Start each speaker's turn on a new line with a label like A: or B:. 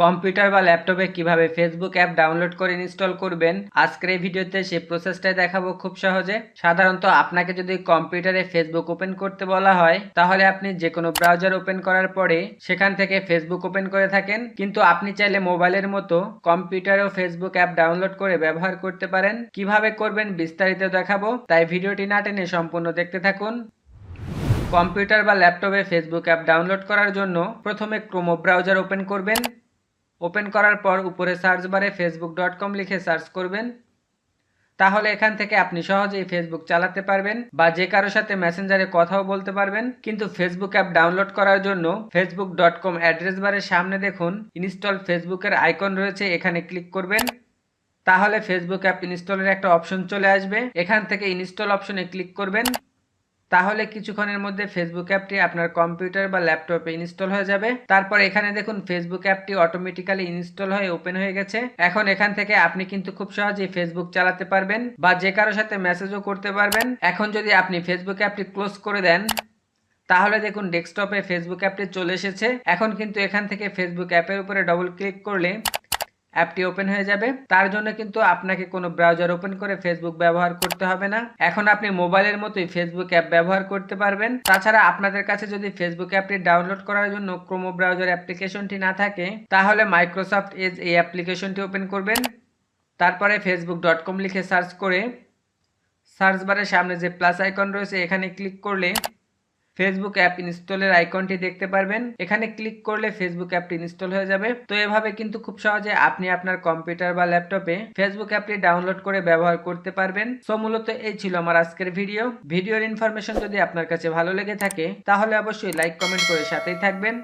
A: Computer বা ল্যাপটপে কীভাবে ফেসবুক অ্যাপ ডাউনলোড করে ইনস্টল করবেন, আজকের এই ভিডিওতে সেই প্রসেসটাই দেখাবো খুব সহজে। সাধারণত আপনাকে যদি কম্পিউটারে ফেসবুক ওপেন করতে বলা হয়, তাহলে আপনি যে কোনো ব্রাউজার ওপেন করার পরে সেখান থেকে ফেসবুক ওপেন করে থাকেন। কিন্তু আপনি চাইলে মোবাইলের মতো কম্পিউটারেও ফেসবুক অ্যাপ ডাউনলোড করে ব্যবহার করতে পারেন। কীভাবে করবেন বিস্তারিত দেখাবো, তাই ভিডিওটি না টেনে সম্পূর্ণ দেখতে থাকুন। কম্পিউটার বা ল্যাপটপে ফেসবুক অ্যাপ ডাউনলোড করার জন্য প্রথমে ক্রোমো ব্রাউজার ওপেন করবেন। ওপেন করার পর উপরে সার্চ বারে ফেসবুক ডট কম লিখে সার্চ করবেন। তাহলে এখান থেকে আপনি সহজেই ফেসবুক চালাতে পারবেন বা যে কারোর সাথে মেসেঞ্জারে কথাও বলতে পারবেন। কিন্তু ফেসবুক অ্যাপ ডাউনলোড করার জন্য ফেসবুক ডট কম অ্যাড্রেস বারের সামনে দেখুন ইনস্টল ফেসবুকের আইকন রয়েছে, এখানে ক্লিক করবেন। তাহলে ফেসবুক অ্যাপ ইনস্টলের একটা অপশন চলে আসবে। এখান থেকে ইনস্টল অপশনে ক্লিক করবেন। তাহলে কিছুক্ষণের মধ্যে ফেসবুক অ্যাপটি আপনার কম্পিউটার বা ল্যাপটপে ইনস্টল হয়ে যাবে। তারপর এখানে দেখুন ফেসবুক অ্যাপটি অটোমেটিক্যালি ইনস্টল হয়ে ওপেন হয়ে গেছে। এখন এখান থেকে আপনি কিন্তু খুব সহজেই ফেসবুক চালাতে পারবেন বা যে কারোর সাথে মেসেজও করতে পারবেন। এখন যদি আপনি ফেসবুক অ্যাপটি ক্লোজ করে দেন, তাহলে দেখুন ডেস্কটপে ফেসবুক অ্যাপটি চলে এসেছে। এখন কিন্তু এখান থেকে ফেসবুক অ্যাপের উপরে ডবল ক্লিক করলে অ্যাপটি ওপেন হয়ে যাবে। তার জন্য কিন্তু আপনাকে কোনো ব্রাউজার ওপেন করে ফেসবুক ব্যবহার করতে হবে না। এখন আপনি মোবাইলের মতোই ফেসবুক অ্যাপ ব্যবহার করতে পারবেন। তাছাড়া আপনাদের কাছে যদি ফেসবুক অ্যাপটি ডাউনলোড করার জন্য ক্রোমো ব্রাউজার অ্যাপ্লিকেশনটি না থাকে, তাহলে মাইক্রোসফট এজ এই অ্যাপ্লিকেশনটি ওপেন করবেন। তারপরে ফেসবুক ডট কম লিখে সার্চ করে সার্চ বারের সামনে যে প্লাস আইকন রয়েছে, এখানে ক্লিক করলে ফেসবুক অ্যাপ ইনস্টলের আইকনটি দেখতে পারবেন। এখানে ক্লিক করলে ফেসবুক অ্যাপটি ইনস্টল হয়ে যাবে। তো এভাবে কিন্তু খুব সহজে আপনি আপনার কম্পিউটার বা ল্যাপটপে ফেসবুক অ্যাপটি ডাউনলোড করে ব্যবহার করতে পারবেন। সো মূলত এই ছিল আমার আজকের ভিডিও ভিডিওর ইনফরমেশন যদি আপনার কাছে ভালো লেগে থাকে, তাহলে অবশ্যই লাইক কমেন্ট করে সাথেই থাকবেন।